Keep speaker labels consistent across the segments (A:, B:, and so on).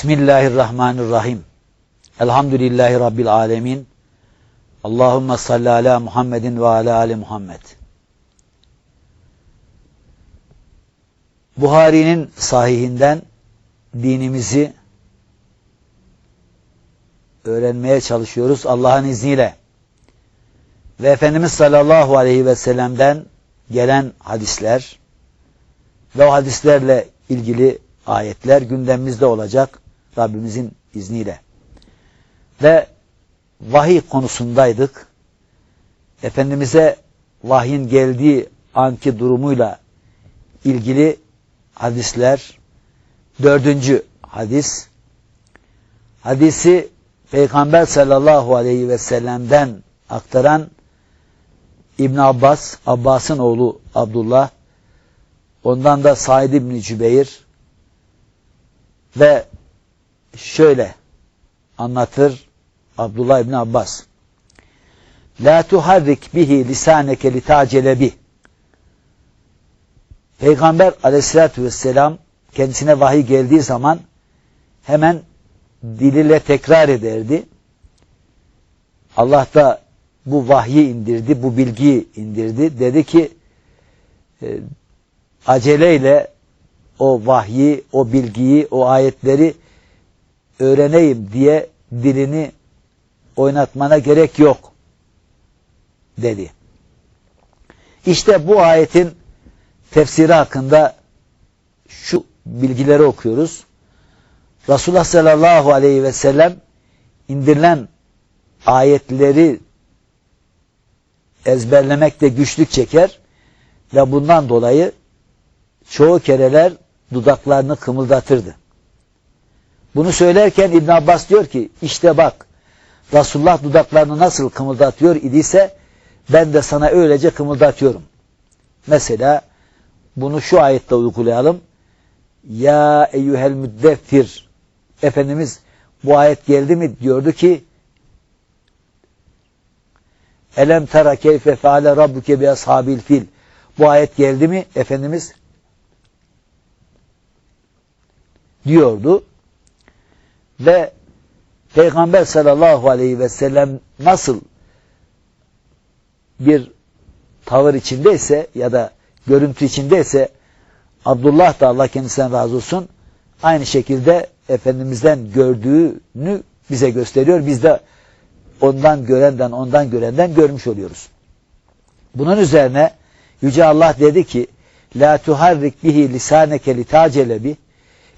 A: Bismillahirrahmanirrahim. Elhamdülillahi Rabbil alemin. Allahümme salli ala Muhammedin ve ala ali Muhammed. Buhari'nin sahihinden dinimizi öğrenmeye çalışıyoruz Allah'ın izniyle. Ve Efendimiz sallallahu aleyhi ve sellem'den gelen hadisler ve o hadislerle ilgili ayetler gündemimizde olacak Rabbimizin izniyle. Ve vahiy konusundaydık. Efendimiz'e vahyin geldiği anki durumuyla ilgili hadisler. Dördüncü hadis. Hadisi Peygamber sallallahu aleyhi ve sellem'den aktaran İbn Abbas, Abbas'ın oğlu Abdullah, ondan da Said İbn Cübeyr ve şöyle anlatır Abdullah İbni Abbas. La tuharrik bihi lisaneke litacele bih. Peygamber aleyhissalatü vesselam kendisine vahiy geldiği zaman hemen diliyle tekrar ederdi. Allah da bu vahyi indirdi, bu bilgiyi indirdi. Dedi ki e, aceleyle o vahyi, o bilgiyi, o ayetleri öğreneyim diye dilini oynatmana gerek yok dedi. İşte bu ayetin tefsiri hakkında şu bilgileri okuyoruz. Resulullah sallallahu aleyhi ve sellem indirilen ayetleri ezberlemekte güçlük çeker ve bundan dolayı çoğu kereler dudaklarını kımıldatırdı. Bunu söylerken İbn Abbas diyor ki işte bak Resulullah dudaklarını nasıl kımıldatıyor idiyse ben de sana öylece kımıldatıyorum. Mesela bunu şu ayette uygulayalım. Ya eyyuhel müddettir. Efendimiz bu ayet geldi mi diyordu ki Elem tera keyfe feale rabbuke bi ashabil fil. Bu ayet geldi mi Efendimiz diyordu. Ve Peygamber sallallahu aleyhi ve sellem nasıl bir tavır içindeyse ya da görüntü içindeyse Abdullah da Allah kendisinden razı olsun aynı şekilde Efendimiz'den gördüğünü bize gösteriyor. Biz de ondan görenden ondan görenden görmüş oluyoruz. Bunun üzerine Yüce Allah dedi ki La tuharrik bihi lisaneke litacele bih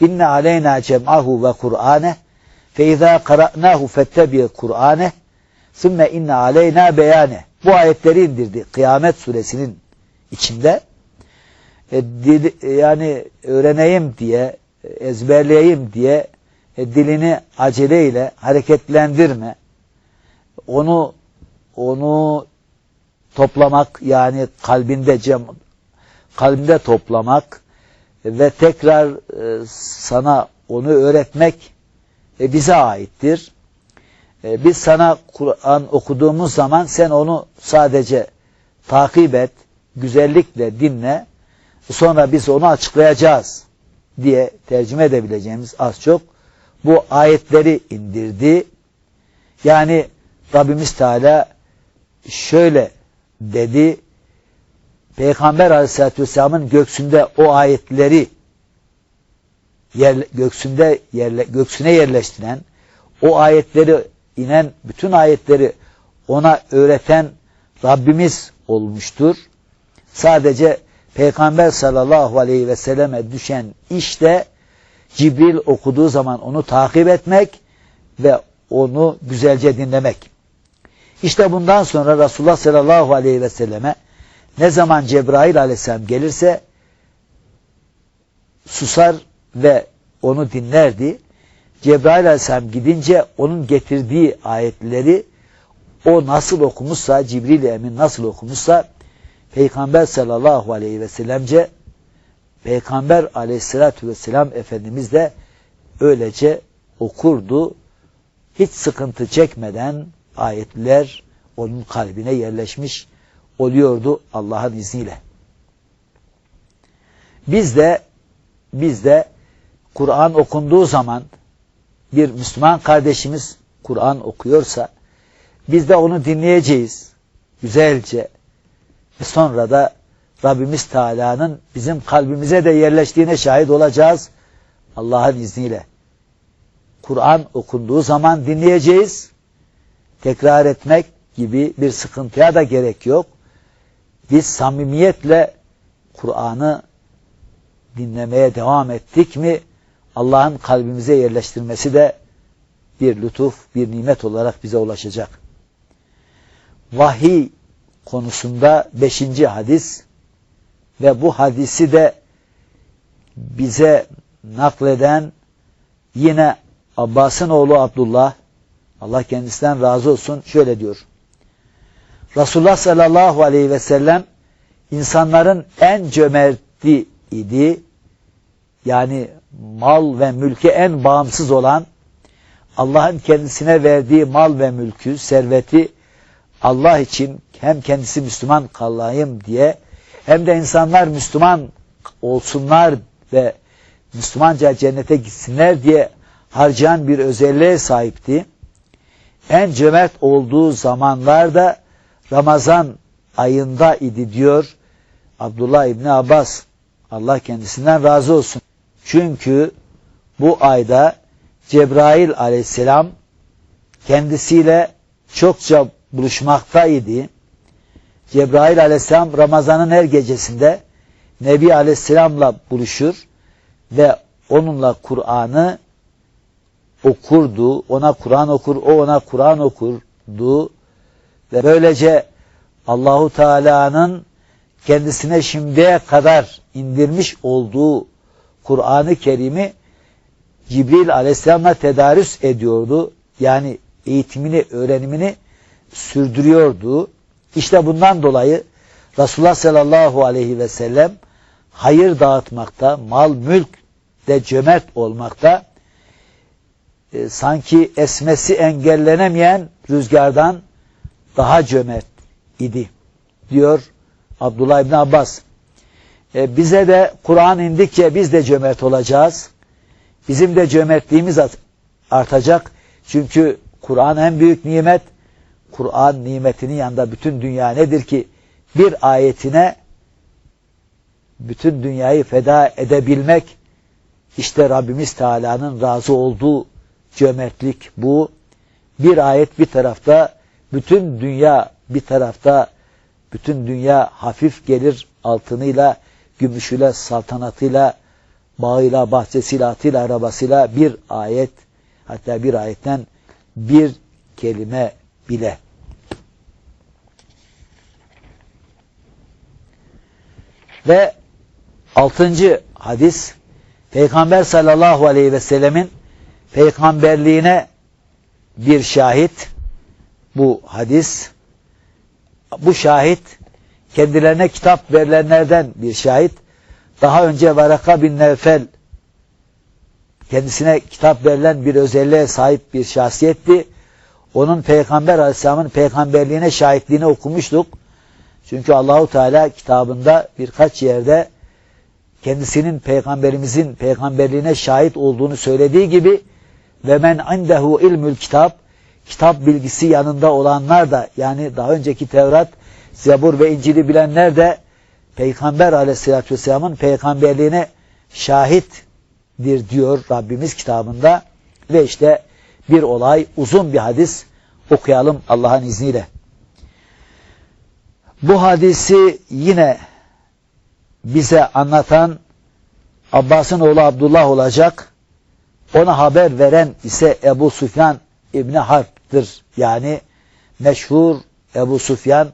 A: İnne aleyna cem'ahu ve Kur'ane izâ qara'nâhu fettebi Kur'ane sümme inne aleyna beyane. Bu ayetleri indirdi. Kıyamet suresinin içinde. E, dil, yani öğreneyim diye, ezberleyeyim diye e, dilini aceleyle hareketlendirme. Onu onu toplamak yani kalbinde cem kalbinde toplamak ve tekrar e, sana onu öğretmek e, bize aittir. E, biz sana Kur'an okuduğumuz zaman sen onu sadece takip et, güzellikle dinle, sonra biz onu açıklayacağız diye tercüme edebileceğimiz az çok bu ayetleri indirdi. Yani Rabbimiz Teala şöyle dedi, Peygamber Aleyhisselatü Vesselam'ın göksünde o ayetleri yer, göksünde yerle, göksüne yerleştiren, o ayetleri inen bütün ayetleri ona öğreten Rabbimiz olmuştur. Sadece Peygamber sallallahu aleyhi ve selleme düşen işte Cibril okuduğu zaman onu takip etmek ve onu güzelce dinlemek. İşte bundan sonra Resulullah sallallahu aleyhi ve selleme ne zaman Cebrail aleyhisselam gelirse susar ve onu dinlerdi. Cebrail aleyhisselam gidince onun getirdiği ayetleri o nasıl okumuşsa, Cibril Emin nasıl okumuşsa Peygamber sallallahu aleyhi ve sellemce Peygamber aleyhissalatü vesselam Efendimiz de öylece okurdu. Hiç sıkıntı çekmeden ayetler onun kalbine yerleşmiş oluyordu Allah'ın izniyle. Biz de biz de Kur'an okunduğu zaman bir Müslüman kardeşimiz Kur'an okuyorsa biz de onu dinleyeceğiz güzelce ve sonra da Rabbimiz Teala'nın bizim kalbimize de yerleştiğine şahit olacağız Allah'ın izniyle. Kur'an okunduğu zaman dinleyeceğiz. Tekrar etmek gibi bir sıkıntıya da gerek yok. Biz samimiyetle Kur'an'ı dinlemeye devam ettik mi Allah'ın kalbimize yerleştirmesi de bir lütuf, bir nimet olarak bize ulaşacak. Vahiy konusunda beşinci hadis ve bu hadisi de bize nakleden yine Abbas'ın oğlu Abdullah Allah kendisinden razı olsun şöyle diyor. Resulullah sallallahu aleyhi ve sellem insanların en cömerti idi. Yani mal ve mülke en bağımsız olan Allah'ın kendisine verdiği mal ve mülkü, serveti Allah için hem kendisi Müslüman kalayım diye hem de insanlar Müslüman olsunlar ve Müslümanca cennete gitsinler diye harcayan bir özelliğe sahipti. En cömert olduğu zamanlarda Ramazan ayında idi diyor Abdullah İbni Abbas. Allah kendisinden razı olsun. Çünkü bu ayda Cebrail aleyhisselam kendisiyle çokça buluşmaktaydı. Cebrail aleyhisselam Ramazan'ın her gecesinde Nebi aleyhisselamla buluşur ve onunla Kur'an'ı okurdu. Ona Kur'an okur, o ona Kur'an okurdu. Ve böylece Allahu Teala'nın kendisine şimdiye kadar indirmiş olduğu Kur'an-ı Kerim'i Cibril Aleyhisselam'la tedarüs ediyordu. Yani eğitimini, öğrenimini sürdürüyordu. İşte bundan dolayı Resulullah sallallahu aleyhi ve sellem hayır dağıtmakta, mal mülk de cömert olmakta e, sanki esmesi engellenemeyen rüzgardan daha cömert idi diyor Abdullah İbni Abbas. E, bize de Kur'an indikçe biz de cömert olacağız. Bizim de cömertliğimiz artacak. Çünkü Kur'an en büyük nimet. Kur'an nimetinin yanında bütün dünya nedir ki bir ayetine bütün dünyayı feda edebilmek işte Rabbimiz Teala'nın razı olduğu cömertlik bu. Bir ayet bir tarafta bütün dünya bir tarafta bütün dünya hafif gelir altınıyla, gümüşüyle, saltanatıyla, bağıyla, bahçesiyle, atıyla, arabasıyla bir ayet hatta bir ayetten bir kelime bile. Ve altıncı hadis Peygamber sallallahu aleyhi ve sellemin peygamberliğine bir şahit bu hadis bu şahit kendilerine kitap verilenlerden bir şahit daha önce Varaka bin Nevfel kendisine kitap verilen bir özelliğe sahip bir şahsiyetti. Onun Peygamber Aleyhisselam'ın peygamberliğine şahitliğini okumuştuk. Çünkü Allahu Teala kitabında birkaç yerde kendisinin peygamberimizin peygamberliğine şahit olduğunu söylediği gibi ve men indehu ilmül kitap kitap bilgisi yanında olanlar da yani daha önceki Tevrat, Zebur ve İncil'i bilenler de Peygamber aleyhissalatü vesselamın peygamberliğine şahittir diyor Rabbimiz kitabında. Ve işte bir olay, uzun bir hadis okuyalım Allah'ın izniyle. Bu hadisi yine bize anlatan Abbas'ın oğlu Abdullah olacak. Ona haber veren ise Ebu Süfyan İbni Harp'tır. Yani meşhur Ebu Süfyan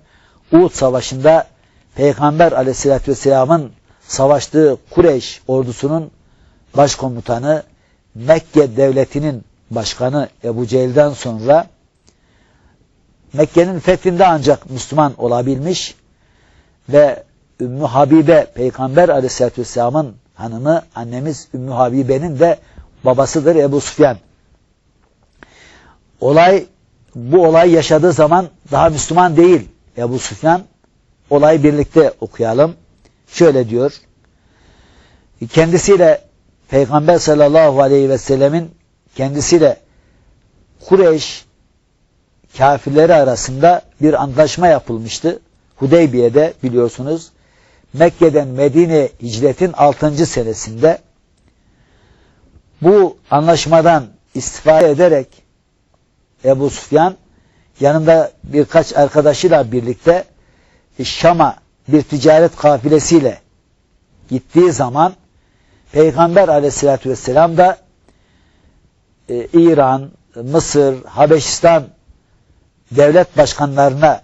A: Uhud Savaşı'nda Peygamber aleyhissalatü vesselamın savaştığı Kureyş ordusunun başkomutanı Mekke devletinin başkanı Ebu Cehil'den sonra Mekke'nin fethinde ancak Müslüman olabilmiş ve Ümmü Habibe Peygamber aleyhissalatü vesselamın hanımı annemiz Ümmü Habibe'nin de babasıdır Ebu Sufyan. Olay bu olay yaşadığı zaman daha Müslüman değil Ebu Sufyan. Olayı birlikte okuyalım. Şöyle diyor. Kendisiyle Peygamber sallallahu aleyhi ve sellemin kendisiyle Kureyş kafirleri arasında bir antlaşma yapılmıştı. Hudeybiye'de biliyorsunuz Mekke'den Medine hicretin 6. senesinde bu anlaşmadan istifade ederek Ebu Sufyan yanında birkaç arkadaşıyla birlikte Şam'a bir ticaret kafilesiyle gittiği zaman Peygamber aleyhissalatü vesselam da e, İran, Mısır, Habeşistan devlet başkanlarına